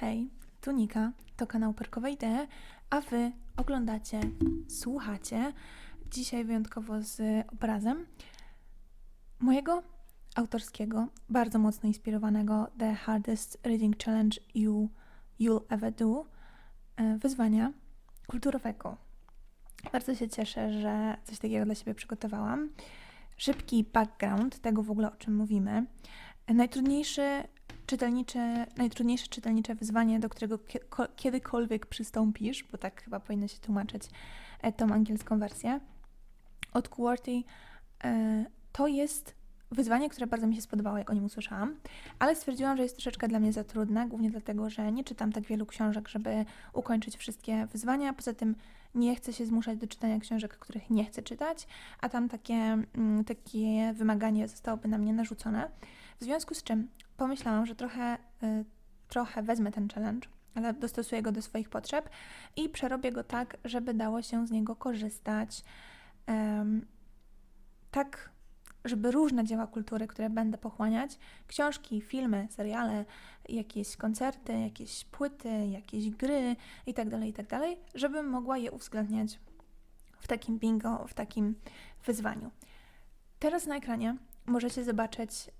Hej, tu Nika, to kanał Perkowe Idee, a Wy oglądacie, słuchacie, dzisiaj wyjątkowo z obrazem, mojego autorskiego, bardzo mocno inspirowanego The Hardest Reading Challenge You, You'll Ever Do, e, wyzwania kulturowego. Bardzo się cieszę, że coś takiego dla siebie przygotowałam. Szybki background tego w ogóle, o czym mówimy. Najtrudniejszy czytelnicze, najtrudniejsze czytelnicze wyzwanie, do którego kiedykolwiek przystąpisz, bo tak chyba powinno się tłumaczyć e, tą angielską wersję, od QWERTY, e, to jest wyzwanie, które bardzo mi się spodobało, jak o nim usłyszałam, ale stwierdziłam, że jest troszeczkę dla mnie za trudne, głównie dlatego, że nie czytam tak wielu książek, żeby ukończyć wszystkie wyzwania. Poza tym nie chcę się zmuszać do czytania książek, których nie chcę czytać, a tam takie, mm, takie wymaganie zostałoby na mnie narzucone. W związku z czym pomyślałam, że trochę, y, trochę wezmę ten challenge, ale dostosuję go do swoich potrzeb i przerobię go tak, żeby dało się z niego korzystać. Tak, żeby różne dzieła kultury, które będę pochłaniać, książki, filmy, seriale, jakieś koncerty, jakieś płyty, jakieś gry itd., tak itd., tak żebym mogła je uwzględniać w takim bingo, w takim wyzwaniu. Teraz na ekranie możecie zobaczyć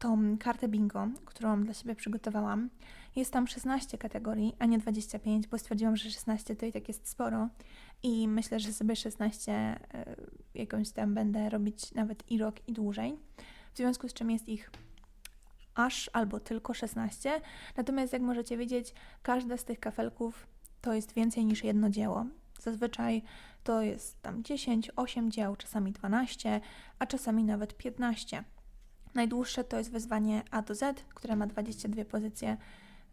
tą kartę bingo, którą dla siebie przygotowałam. Jest tam 16 kategorii, a nie 25, bo stwierdziłam, że 16 to i tak jest sporo i myślę, że sobie 16 y, jakąś tam będę robić nawet i rok i dłużej. W związku z czym jest ich aż albo tylko 16. Natomiast jak możecie wiedzieć, każda z tych kafelków to jest więcej niż jedno dzieło. Zazwyczaj to jest tam 10, 8 dzieł, czasami 12, a czasami nawet 15. Najdłuższe to jest wyzwanie A do Z, które ma 22 pozycje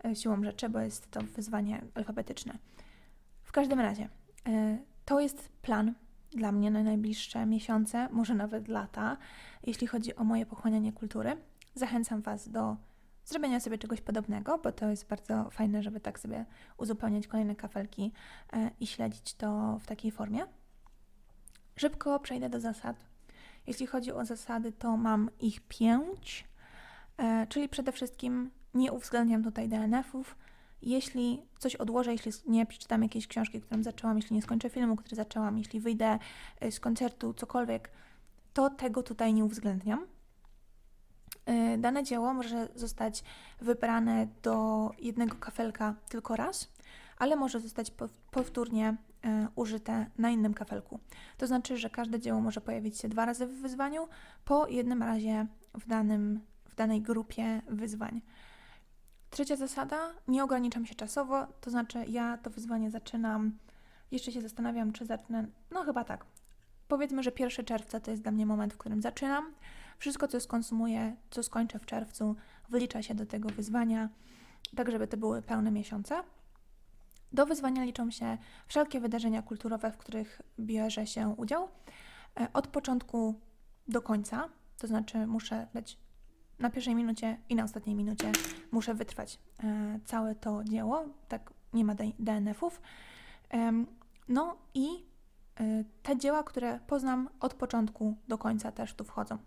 e, siłą rzeczy, bo jest to wyzwanie alfabetyczne. W każdym razie, e, to jest plan dla mnie na najbliższe miesiące, może nawet lata, jeśli chodzi o moje pochłanianie kultury. Zachęcam Was do zrobienia sobie czegoś podobnego, bo to jest bardzo fajne, żeby tak sobie uzupełniać kolejne kafelki e, i śledzić to w takiej formie. Szybko przejdę do zasad. Jeśli chodzi o zasady, to mam ich pięć, e, czyli przede wszystkim nie uwzględniam tutaj DNF-ów. Jeśli coś odłożę, jeśli nie przeczytam jakiejś książki, którą zaczęłam, jeśli nie skończę filmu, który zaczęłam, jeśli wyjdę e, z koncertu, cokolwiek, to tego tutaj nie uwzględniam. E, dane dzieło może zostać wybrane do jednego kafelka tylko raz, ale może zostać powtórnie użyte na innym kafelku. To znaczy, że każde dzieło może pojawić się dwa razy w wyzwaniu, po jednym razie w, danym, w danej grupie wyzwań. Trzecia zasada, nie ograniczam się czasowo, to znaczy ja to wyzwanie zaczynam, jeszcze się zastanawiam, czy zacznę, no chyba tak. Powiedzmy, że 1 czerwca to jest dla mnie moment, w którym zaczynam. Wszystko, co skonsumuję, co skończę w czerwcu, wylicza się do tego wyzwania, tak żeby to były pełne miesiące. Do wyzwania liczą się wszelkie wydarzenia kulturowe, w których bierze się udział. E, od początku do końca, to znaczy muszę być na pierwszej minucie i na ostatniej minucie muszę wytrwać e, całe to dzieło, tak nie ma DNF-ów. No i e, te dzieła, które poznam od początku do końca też tu wchodzą.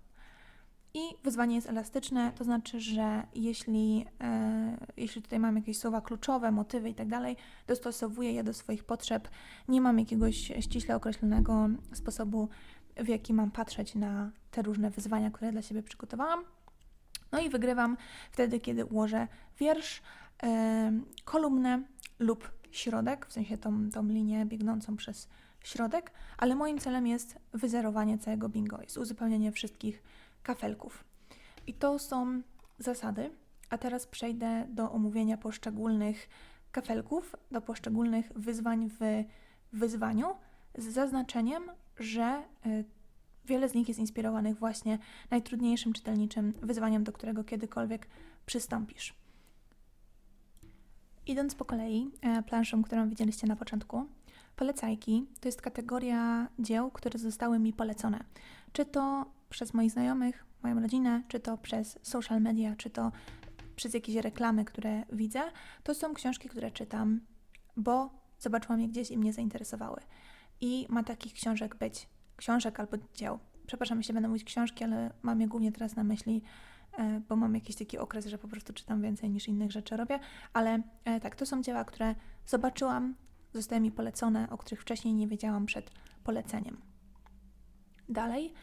I wyzwanie jest elastyczne, to znaczy, że jeśli, e, jeśli tutaj mam jakieś słowa kluczowe, motywy i tak dalej, dostosowuję je do swoich potrzeb. Nie mam jakiegoś ściśle określonego sposobu, w jaki mam patrzeć na te różne wyzwania, które dla siebie przygotowałam. No i wygrywam wtedy, kiedy ułożę wiersz, e, kolumnę lub środek, w sensie tą, tą linię biegnącą przez środek, ale moim celem jest wyzerowanie całego bingo, jest uzupełnienie wszystkich kafelków. I to są zasady. A teraz przejdę do omówienia poszczególnych kafelków, do poszczególnych wyzwań w wyzwaniu, z zaznaczeniem, że y, wiele z nich jest inspirowanych właśnie najtrudniejszym czytelniczym wyzwaniem, do którego kiedykolwiek przystąpisz. Idąc po kolei e, planszą, którą widzieliście na początku, polecajki to jest kategoria dzieł, które zostały mi polecone. Czy to przez moich znajomych, moją rodzinę, czy to przez social media, czy to przez jakieś reklamy, które widzę, to są książki, które czytam, bo zobaczyłam je gdzieś i mnie zainteresowały. I ma takich książek być, książek albo dzieł. Przepraszam, jeśli będę mówić książki, ale mam je głównie teraz na myśli e, bo mam jakiś taki okres, że po prostu czytam więcej niż innych rzeczy robię, ale e, tak, to są dzieła, które zobaczyłam, zostały mi polecone, o których wcześniej nie wiedziałam przed poleceniem. Dalej,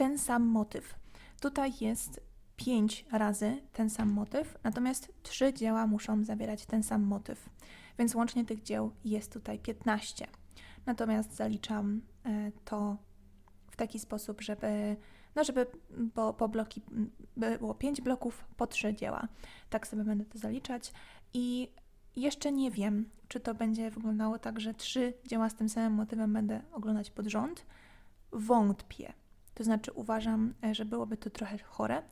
ten sam motyw. Tutaj jest pięć razy ten sam motyw, natomiast trzy dzieła muszą zawierać ten sam motyw, więc łącznie tych dzieł jest tutaj 15. Natomiast zaliczam e, to w taki sposób, żeby, no żeby bo, po bloki było pięć bloków po trzy dzieła. Tak sobie będę to zaliczać i jeszcze nie wiem, czy to będzie wyglądało tak, że trzy dzieła z tym samym motywem będę oglądać pod rząd. Wątpię. To znaczy uważam, e, że byłoby to trochę chore,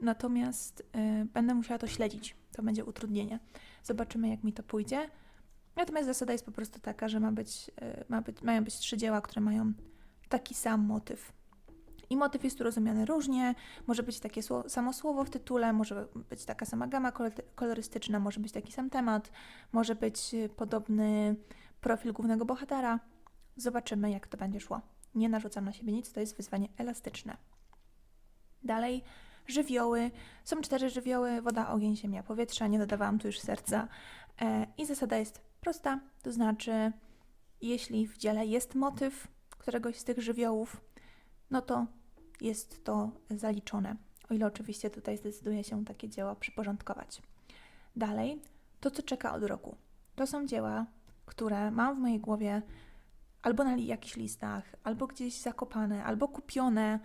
natomiast y, będę musiała to śledzić. To będzie utrudnienie. Zobaczymy, jak mi to pójdzie. Natomiast zasada jest po prostu taka, że ma być, y, ma być, mają być trzy dzieła, które mają taki sam motyw. I motyw jest tu rozumiany różnie. Może być takie sło- samo słowo w tytule, może być taka sama gama kolor- kolorystyczna, może być taki sam temat, może być podobny profil głównego bohatera. Zobaczymy, jak to będzie szło. Nie narzucam na siebie nic, to jest wyzwanie elastyczne. Dalej, żywioły. Są cztery żywioły: woda, ogień, ziemia, powietrze. Nie dodawałam tu już serca. E, I zasada jest prosta, to znaczy, jeśli w dziele jest motyw któregoś z tych żywiołów, no to jest to zaliczone. O ile oczywiście tutaj zdecyduje się takie dzieło przyporządkować. Dalej, to co czeka od roku. To są dzieła, które mam w mojej głowie albo na jakichś listach, albo gdzieś zakopane, albo kupione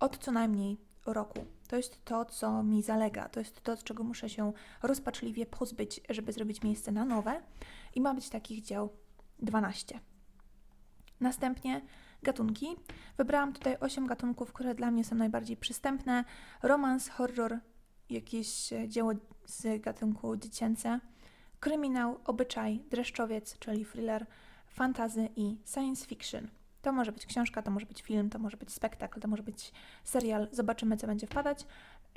od co najmniej roku. To jest to, co mi zalega, to jest to, z czego muszę się rozpaczliwie pozbyć, żeby zrobić miejsce na nowe. I ma być takich dzieł 12. Następnie gatunki. Wybrałam tutaj 8 gatunków, które dla mnie są najbardziej przystępne: romans, horror, jakieś e, dzieło z gatunku dziecięce, kryminał, obyczaj, dreszczowiec, czyli thriller, fantazy i science fiction. To może być książka, to może być film, to może być spektakl, to może być serial. Zobaczymy, co będzie wpadać.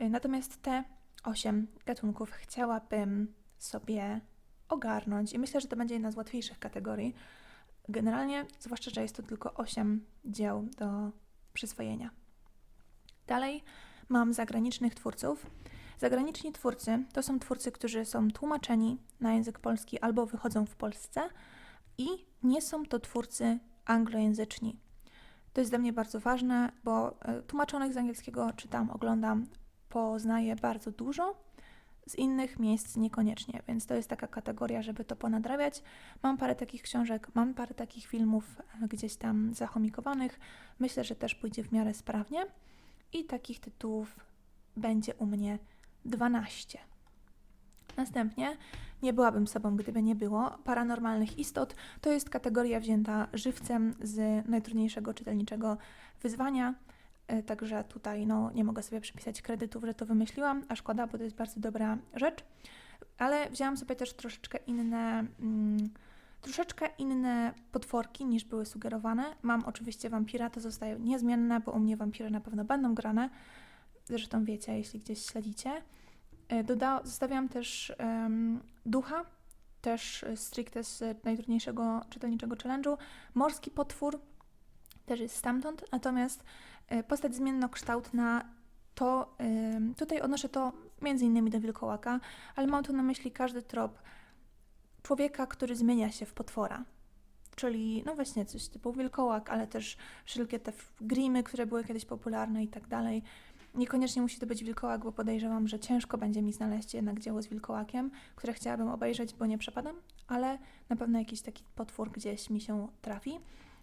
Y, Natomiast te 8 gatunków chciałabym sobie ogarnąć i myślę, że to będzie jedna z łatwiejszych kategorii. Generalnie, zwłaszcza, że jest to tylko 8 dzieł do przyswojenia. Dalej mam zagranicznych twórców. Zagraniczni twórcy to są twórcy, którzy są tłumaczeni na język polski albo wychodzą w Polsce i nie są to twórcy anglojęzyczni. To jest dla mnie bardzo ważne, bo e, tłumaczonych z angielskiego czytam, oglądam, poznaję bardzo dużo, z innych miejsc niekoniecznie, więc to jest taka kategoria, żeby to ponadrabiać. Mam parę takich książek, mam parę takich filmów e, gdzieś tam zachomikowanych. Myślę, że też pójdzie w miarę sprawnie i takich tytułów będzie u mnie 12. Następnie nie byłabym sobą, gdyby nie było paranormalnych istot. To jest kategoria wzięta żywcem z najtrudniejszego czytelniczego wyzwania. E, Także tutaj no, nie mogę sobie przypisać kredytów, że to wymyśliłam, a szkoda, bo to jest bardzo dobra rzecz. Ale wzięłam sobie też troszeczkę inne, mm, troszeczkę inne potworki niż były sugerowane. Mam oczywiście wampira, to zostaje niezmienne, bo u mnie wampiry na pewno będą grane. Zresztą wiecie, jeśli gdzieś śledzicie. E, Doda- zostawiam też em, ducha, też e, stricte z najtrudniejszego czytelniczego challenge'u. Morski potwór też jest stamtąd, natomiast e, postać zmiennokształtna to em, tutaj odnoszę to między innymi do wilkołaka, ale mam tu na myśli każdy trop człowieka, który zmienia się w potwora. Czyli, no właśnie, coś typu wilkołak, ale też wszelkie te grimy, które były kiedyś popularne i tak dalej. Niekoniecznie musi to być wilkołak, bo podejrzewam, że ciężko będzie mi znaleźć jednak dzieło z wilkołakiem, które chciałabym obejrzeć, bo nie przepadam, ale na pewno jakiś taki potwór gdzieś mi się trafi.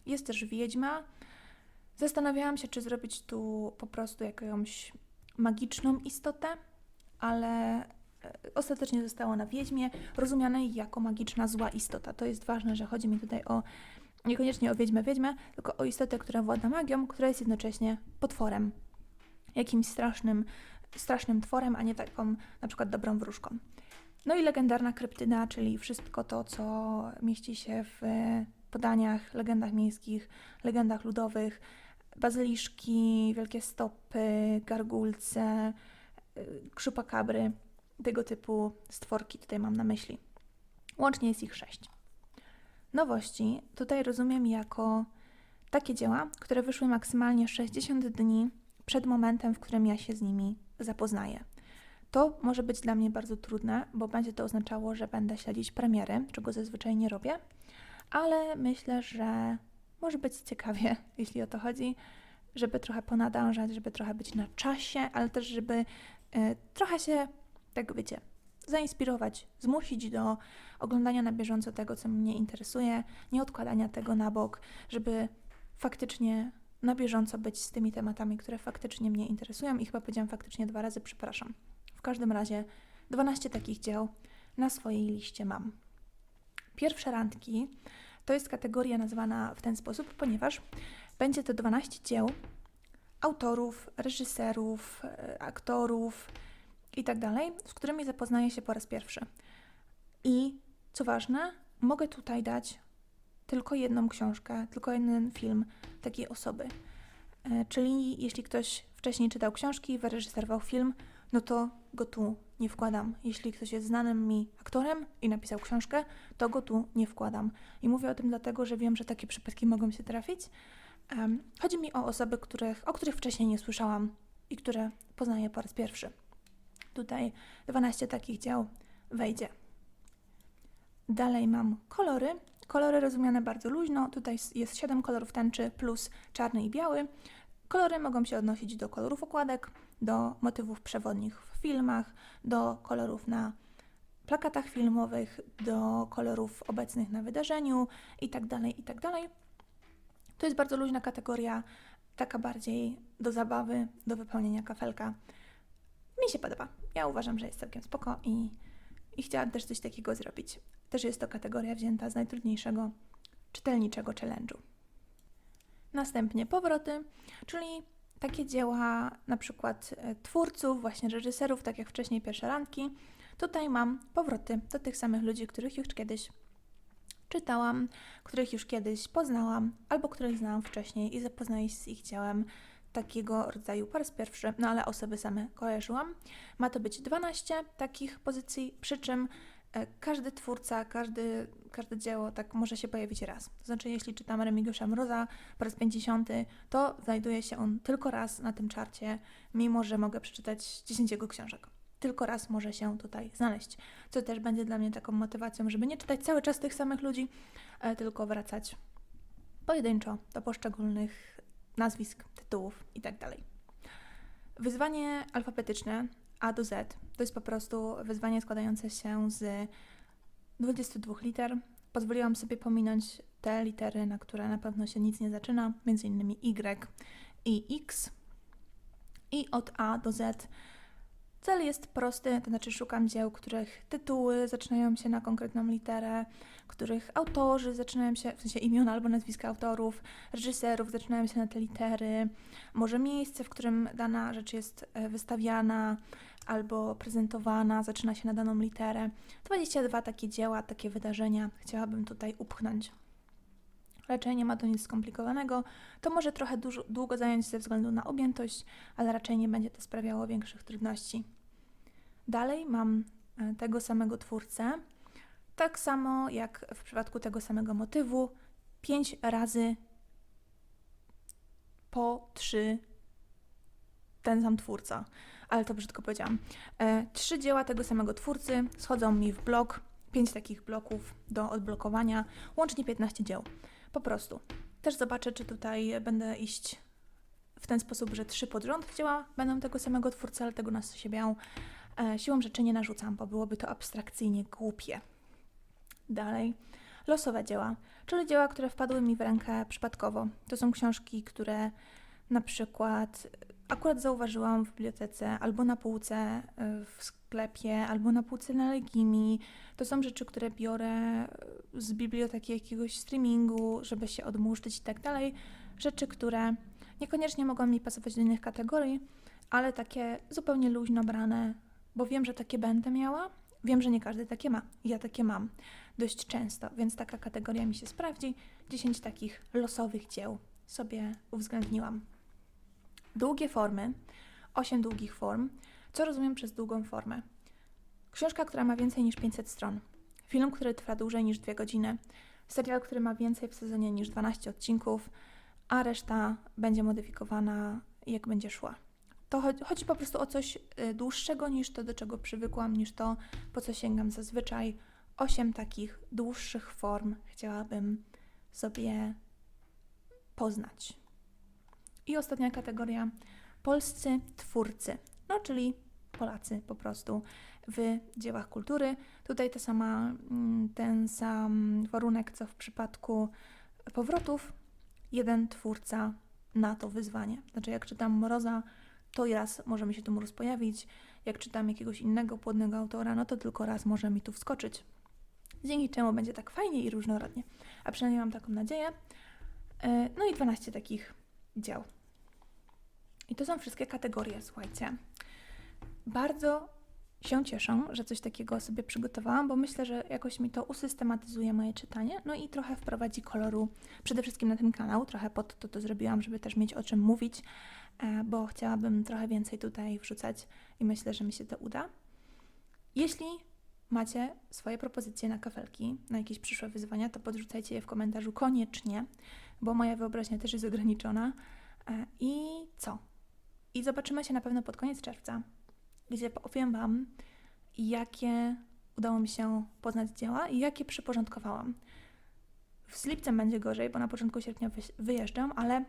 Jest też wiedźma. Zastanawiałam się, czy zrobić tu po prostu jakąś magiczną istotę, ale e, ostatecznie zostało na wiedźmie, rozumianej jako magiczna zła istota. To jest ważne, że chodzi mi tutaj o niekoniecznie o wiedźmę wiedźmę, tylko o istotę, która włada magią, która jest jednocześnie potworem. Jakimś strasznym, strasznym tworem, a nie taką na przykład dobrą wróżką. No i legendarna kryptyda, czyli wszystko to, co mieści się w e, podaniach, legendach miejskich, legendach ludowych, bazyliszki, wielkie stopy, gargulce, y, krzupakabry, tego typu stworki tutaj mam na myśli. Łącznie jest ich sześć. Nowości tutaj rozumiem jako takie dzieła, które wyszły maksymalnie 60 dni przed momentem, w którym ja się z nimi zapoznaję. To może być dla mnie bardzo trudne, bo będzie to oznaczało, że będę śledzić premiery, czego zazwyczaj nie robię, ale myślę, że może być ciekawie, jeśli o to chodzi, żeby trochę ponadążać, żeby trochę być na czasie, ale też, żeby y, trochę się, tak wiecie, zainspirować, zmusić do oglądania na bieżąco tego, co mnie interesuje, nie odkładania tego na bok, żeby faktycznie na bieżąco być z tymi tematami, które faktycznie mnie interesują i chyba powiedziałam faktycznie dwa razy, przepraszam. W każdym razie 12 takich dzieł na swojej liście mam. Pierwsze randki to jest kategoria nazwana w ten sposób, ponieważ będzie to 12 dzieł autorów, reżyserów, e, aktorów i tak z którymi zapoznaję się po raz pierwszy. I co ważne, mogę tutaj dać tylko jedną książkę, tylko jeden film takiej osoby. E, Czyli jeśli ktoś wcześniej czytał książki, wyreżyserował film, no to go tu nie wkładam. Jeśli ktoś jest znanym mi aktorem i napisał książkę, to go tu nie wkładam. I mówię o tym dlatego, że wiem, że takie przypadki mogą się trafić. Em, Chodzi mi o osoby, których, o których wcześniej nie słyszałam i które poznaję po raz pierwszy. Tutaj 12 takich dzieł wejdzie. Dalej mam kolory. Kolory rozumiane bardzo luźno. Tutaj jest 7 kolorów tęczy plus czarny i biały. Kolory mogą się odnosić do kolorów okładek, do motywów przewodnich w filmach, do kolorów na plakatach filmowych, do kolorów obecnych na wydarzeniu itd. itd. To jest bardzo luźna kategoria, taka bardziej do zabawy, do wypełnienia kafelka. Mi się podoba. Ja uważam, że jest całkiem spoko i, i chciałam też coś takiego zrobić. Też jest to kategoria wzięta z najtrudniejszego czytelniczego challenge'u. Następnie powroty, czyli takie dzieła na przykład e, twórców, właśnie reżyserów, tak jak wcześniej pierwsze randki. Tutaj mam powroty do tych samych ludzi, których już kiedyś czytałam, których już kiedyś poznałam, albo których znałam wcześniej i zapoznaję się z ich dziełem takiego rodzaju po raz pierwszy, no ale osoby same kojarzyłam. Ma to być 12 takich pozycji, przy czym e, każdy twórca, każdy, każde dzieło tak może się pojawić raz. To znaczy, jeśli czytam Remigiusza Mroza po raz 50, to znajduje się on tylko raz na tym czarcie, mimo że mogę przeczytać 10 jego książek. Tylko raz może się tutaj znaleźć, co też będzie dla mnie taką motywacją, żeby nie czytać cały czas tych samych ludzi, e, tylko wracać pojedynczo do poszczególnych nazwisk, tytułów itd. Wyzwanie alfabetyczne A do Z to jest po prostu wyzwanie składające się z 22 liter. Pozwoliłam sobie pominąć te litery, na które na pewno się nic nie zaczyna, między innymi Y i X. I od A do Z Cel jest prosty, to znaczy szukam dzieł, których tytuły zaczynają się na konkretną literę, których autorzy zaczynają się, w sensie imiona albo nazwiska autorów, reżyserów zaczynają się na te litery, może miejsce, w którym dana rzecz jest e, wystawiana albo prezentowana, zaczyna się na daną literę. 22 takie dzieła, takie wydarzenia chciałabym tutaj upchnąć. Raczej nie ma to nic skomplikowanego. To może trochę dużo, długo zająć ze względu na objętość, ale raczej nie będzie to sprawiało większych trudności. Dalej mam e, tego samego twórcę, tak samo jak w przypadku tego samego motywu, pięć razy po trzy ten sam twórca, ale to brzydko powiedziałam. E, trzy dzieła tego samego twórcy schodzą mi w blok, pięć takich bloków do odblokowania, łącznie 15 dzieł. Po prostu. Też zobaczę, czy tutaj będę iść w ten sposób, że trzy pod rząd dzieła będą tego samego twórcy, ale tego na siebie e, siłą rzeczy nie narzucam, bo byłoby to abstrakcyjnie głupie. Dalej. Losowe dzieła, czyli dzieła, które wpadły mi w rękę przypadkowo. To są książki, które na przykład akurat zauważyłam w bibliotece, albo na półce e, w sklepie, albo na półce na Legimi. To są rzeczy, które biorę e, z biblioteki jakiegoś streamingu, żeby się odmurzyć i tak dalej. Rzeczy, które niekoniecznie mogą mi pasować do innych kategorii, ale takie zupełnie luźno brane, bo wiem, że takie będę miała. Wiem, że nie każdy takie ma. Ja takie mam dość często, więc taka kategoria mi się sprawdzi. 10 takich losowych dzieł sobie uwzględniłam. Długie formy, 8 długich form. Co rozumiem przez długą formę? Książka, która ma więcej niż 500 stron. Film, który trwa dłużej niż 2 godziny. Serial, który ma więcej w sezonie niż 12 odcinków, a reszta będzie modyfikowana jak będzie szła. To chodzi, chodzi po prostu o coś y, dłuższego niż to, do czego przywykłam, niż to, po co sięgam zazwyczaj. Osiem takich dłuższych form chciałabym sobie poznać. I ostatnia kategoria polscy twórcy, no czyli Polacy po prostu w dziełach kultury. Tutaj ta sama, mm, ten sam warunek, co w przypadku powrotów, jeden twórca na to wyzwanie. Znaczy, jak czytam Mroza, to raz może mi się tu mróz pojawić. Jak czytam jakiegoś innego płodnego autora, no to tylko raz może mi tu wskoczyć. Dzięki czemu będzie tak fajnie i różnorodnie. A przynajmniej mam taką nadzieję. E, No i 12 takich dzieł. I to są wszystkie kategorie, słuchajcie. Bardzo się cieszę, że coś takiego sobie przygotowałam, bo myślę, że jakoś mi to usystematyzuje moje czytanie, no i trochę wprowadzi koloru przede wszystkim na ten kanał. Trochę pod to to zrobiłam, żeby też mieć o czym mówić, e, bo chciałabym trochę więcej tutaj wrzucać i myślę, że mi się to uda. Jeśli macie swoje propozycje na kafelki, na jakieś przyszłe wyzwania, to podrzucajcie je w komentarzu koniecznie, bo moja wyobraźnia też jest ograniczona. E, I co? I zobaczymy się na pewno pod koniec czerwca, gdzie powiem Wam, jakie udało mi się poznać dzieła i jakie przyporządkowałam. Z lipcem będzie gorzej, bo na początku sierpnia wy- wyjeżdżam, ale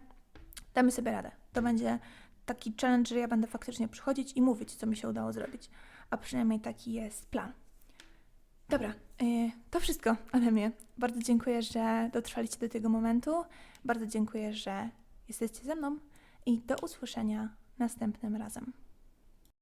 damy sobie radę. To będzie taki challenge, że ja będę faktycznie przychodzić i mówić, co mi się udało zrobić. A przynajmniej taki jest plan. Dobra, yy, to wszystko ode mnie. Bardzo dziękuję, że dotrwaliście do tego momentu. Bardzo dziękuję, że jesteście ze mną i do usłyszenia następnym razem.